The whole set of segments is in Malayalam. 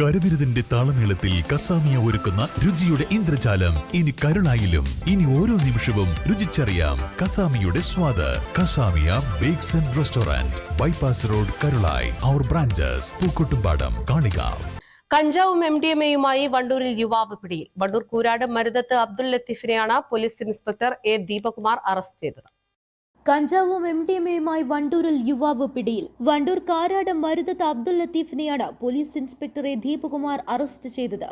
കരവിരുതിന്റെ താളമേളത്തിൽ കസാമിയ ഒരുക്കുന്ന രുചിയുടെ ഇന്ദ്രജാലം. ഇനി കരുളായിലും ഇനി ഓരോ നിമിഷവും രുചിച്ചറിയാം കസാമിയുടെ സ്വാദ്. Kasamiya bakes and restaurant bypass road Karulai. Our branches Pookkottumpadam Kalikavu. കഞ്ചാവും എം ഡി എം എയുമായി വണ്ടൂരിൽ യുവാവ് പിടിയിൽ. Wandoor Koorad Maruthath Abdul ലത്തീഫിനെയാണ് police inspector A Deepakumar arrest ചെയ്തത്. കഞ്ചാവും എം ഡി എം എയുമായി വണ്ടൂരിൽ യുവാവ് പിടിയിൽ. വണ്ടൂർ കാരാട് മരുതത്ത് അബ്ദുൽ ലത്തീഫിനെയാണ് പോലീസ് ഇൻസ്പെക്ടറെ ദീപകുമാർ അറസ്റ്റ് ചെയ്തത്.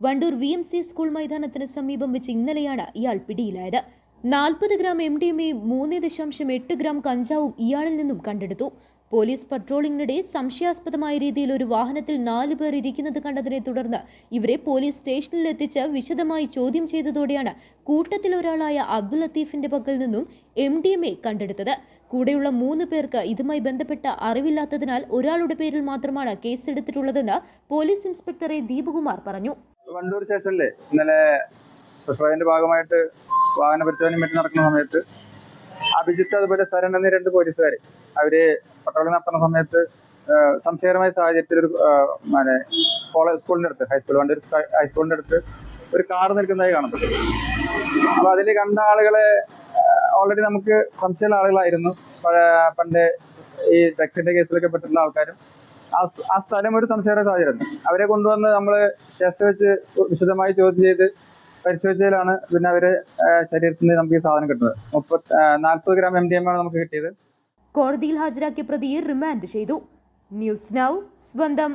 Wandoor V M C school മൈതാനത്തിന് സമീപം വെച്ച് ഇന്നലെയാണ് ഇയാൾ പിടിയിലായത്. നാൽപ്പത് ഗ്രാം എം ഡി എം എയും മൂന്ന് ദശാംശം എട്ട് ഗ്രാം കഞ്ചാവും ഇയാളിൽ നിന്നും കണ്ടെടുത്തു. പോലീസ് പട്രോളിംഗിനിടെ സംശയാസ്പദമായ രീതിയിൽ ഒരു വാഹനത്തിൽ നാലു പേർ ഇരിക്കുന്നത് കണ്ടതിനെ തുടർന്ന് ഇവരെ പോലീസ് സ്റ്റേഷനിൽ എത്തിച്ച് വിശദമായി ചോദ്യം ചെയ്തതോടെയാണ് കൂട്ടത്തിൽ ഒരാളായ അബ്ദുൽ ലത്തീഫിന്റെ പക്കൽ നിന്നും എം ഡി എം എ കണ്ടെടുത്തത്. കൂടെയുള്ള മൂന്ന് പേർക്ക് ഇതുമായി ബന്ധപ്പെട്ട അറിവില്ലാത്തതിനാൽ ഒരാളുടെ പേരിൽ മാത്രമാണ് കേസെടുത്തിട്ടുള്ളതെന്ന് പോലീസ് ഇൻസ്പെക്ടർ എ ദീപകുമാർ പറഞ്ഞു. വണ്ടൂർ സ്റ്റേഷനിലെ ഇന്നലെ ഭാഗമായിട്ട് വാഹന പരിശോധന നടക്കുന്ന സമയത്ത് അഭിജിത്ത് അതുപോലെ സരൺ എന്നീ രണ്ട് പോലീസുകാർ അവർ പട്രോളിംഗ് നടത്തുന്ന സമയത്ത് സംശയകരമായ സാഹചര്യത്തിൽ ഒരു കോളേജ് സ്കൂളിന്റെ അടുത്ത് ഹൈസ്കൂൾ വണ്ടി സ്ക- ഹൈസ്കൂളിന്റെ അടുത്ത് ഒരു കാർ നിൽക്കുന്നതായി കാണപ്പെട്ടു. അപ്പൊ അതിൽ കണ്ട ആളുകളെ ഓൾറെഡി നമുക്ക് സംശയമുള്ള ആളുകളായിരുന്നു. പണ്ട് ഈ ഡ്രഗ്സിന്റെ കേസിലൊക്കെ പെട്ടിട്ടുള്ള ആൾക്കാരും. ആ സ്ഥലം ഒരു സംശയകര സാഹചര്യം അവരെ കൊണ്ടുവന്ന് നമ്മൾ ശേഷം വെച്ച് വിശദമായി ചോദ്യം ചെയ്ത് പരിശോധിച്ചതിലാണ് പിന്നെ അവരെ ശരീരത്തിൽ നിന്ന് നമുക്ക് ഈ സാധനം കിട്ടുന്നത്. മുപ്പത് നാൽപ്പത് ഗ്രാം എം ഡി എം ആണ് നമുക്ക് കിട്ടിയത്. കോടതിയിൽ ഹാജരാക്കിയ പ്രതിയെ റിമാൻഡ് ചെയ്തു. ന്യൂസ് നൗ സ്വന്തം.